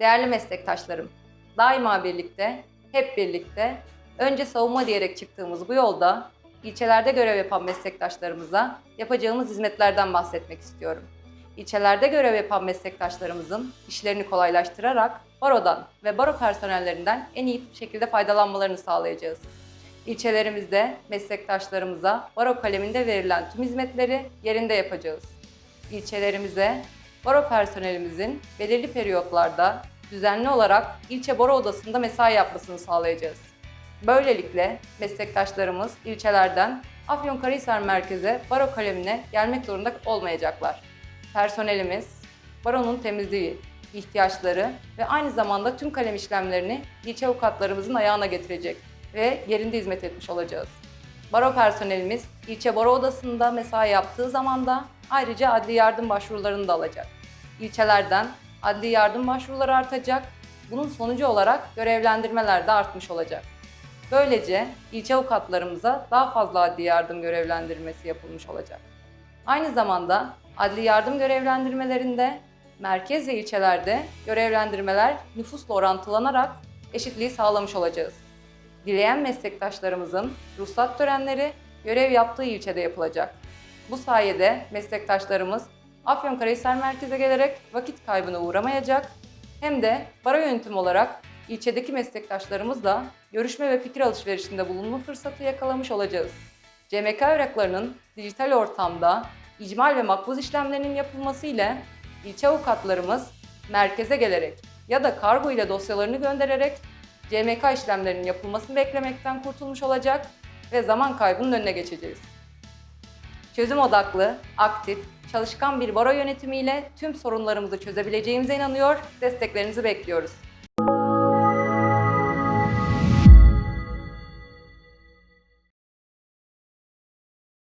Değerli meslektaşlarım, daima birlikte, hep birlikte, önce savunma diyerek çıktığımız bu yolda ilçelerde görev yapan meslektaşlarımıza yapacağımız hizmetlerden bahsetmek istiyorum. İlçelerde görev yapan meslektaşlarımızın işlerini kolaylaştırarak barodan ve baro personellerinden en iyi şekilde faydalanmalarını sağlayacağız. İlçelerimizde meslektaşlarımıza baro kaleminde verilen tüm hizmetleri yerinde yapacağız. İlçelerimize baro personelimizin belirli periyotlarda düzenli olarak ilçe baro odasında mesai yapmasını sağlayacağız. Böylelikle meslektaşlarımız ilçelerden Afyonkarahisar merkeze baro kalemine gelmek zorunda olmayacaklar. Personelimiz baronun temizliği, ihtiyaçları ve aynı zamanda tüm kalem işlemlerini ilçe avukatlarımızın ayağına getirecek ve yerinde hizmet etmiş olacağız. Baro personelimiz ilçe baro odasında mesai yaptığı zaman da ayrıca adli yardım başvurularını da alacak. İlçelerden adli yardım başvuruları artacak. Bunun sonucu olarak görevlendirmeler de artmış olacak. Böylece ilçe avukatlarımıza daha fazla adli yardım görevlendirmesi yapılmış olacak. Aynı zamanda adli yardım görevlendirmelerinde merkez ve ilçelerde görevlendirmeler nüfusla orantılanarak eşitliği sağlamış olacağız. Dileyen meslektaşlarımızın ruhsat törenleri görev yaptığı ilçede yapılacak. Bu sayede meslektaşlarımız Afyonkarahisar merkeze gelerek vakit kaybına uğramayacak hem de baro yönetim olarak ilçedeki meslektaşlarımızla görüşme ve fikir alışverişinde bulunma fırsatı yakalamış olacağız. CMK evraklarının dijital ortamda icmal ve makbuz işlemlerinin yapılması ile ilçe avukatlarımız merkeze gelerek ya da kargo ile dosyalarını göndererek CMK işlemlerinin yapılmasını beklemekten kurtulmuş olacak ve zaman kaybının önüne geçeceğiz. Çözüm odaklı, aktif, çalışkan bir baro yönetimiyle tüm sorunlarımızı çözebileceğimize inanıyor, desteklerinizi bekliyoruz.